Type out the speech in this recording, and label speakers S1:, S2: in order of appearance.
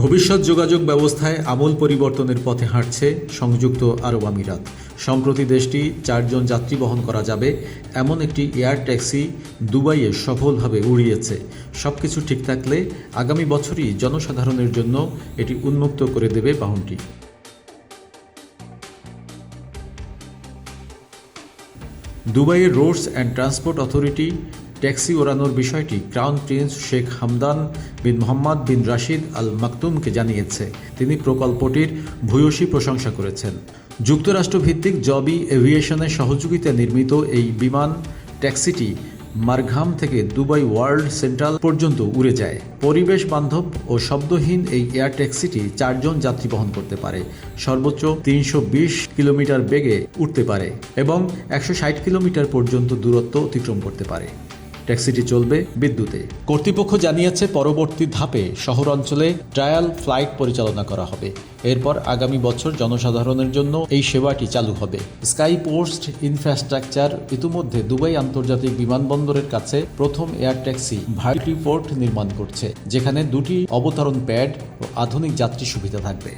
S1: ভবিষ্যৎ যোগাযোগ ব্যবস্থায় আমূল পরিবর্তনের পথে হাঁটছে সংযুক্ত আরব আমিরাত। সম্প্রতি দেশটি চারজন যাত্রী বহন করা যাবে, এমন একটি এয়ার ট্যাক্সি দুবাইয়ে সফলভাবে উড়িয়েছে। সবকিছু ঠিক থাকলে আগামী বছরই জনসাধারণের জন্য এটি উন্মুক্ত করে দেবে বাহনটি। দুবাইয়ের roads and transport authority taxi ওড়ানোর বিষয়টি crown prince Sheikh Hamdan bin Mohammed bin Rashid Al মাকতুমকে জানিয়েছে। তিনি প্রকল্পটির ভূয়সী প্রশংসা করেছেন। যুক্তরাষ্ট্রভিত্তিক জবি এভিয়েশনের সহযোগিতায় নির্মিত এই বিমান ট্যাক্সিটি মারঘাম থেকে দুবাই ওয়ার্ল্ড সেন্ট্রাল পর্যন্ত উড়ে যায়। পরিবেশ বান্ধব ও শব্দহীন এই এয়ার ট্যাক্সিটি চারজন যাত্রী বহন করতে পারে। সর্বোচ্চ তিনশো বিশ কিলোমিটার বেগে উঠতে পারে এবং একশো ষাট কিলোমিটার পর্যন্ত দূরত্ব অতিক্রম করতে পারে। ট্যাক্সিটি চলবে বিদ্যুতে। কর্তৃপক্ষ জানিয়েছে, পরবর্তী ধাপে শহর অঞ্চলে ট্রায়াল ফ্লাইট পরিচালনা করা হবে। এরপর আগামী বছর জনসাধারণের জন্য এই সেবাটি চালু হবে। স্কাই পোস্ট ইনফ্রাস্ট্রাকচার ইতিমধ্যে দুবাই আন্তর্জাতিক বিমানবন্দরের কাছে প্রথম এয়ার ট্যাক্সি ভার্টি পোর্ট নির্মাণ করছে, যেখানে দুটি অবতরণ প্যাড ও আধুনিক যাত্রী সুবিধা থাকবে।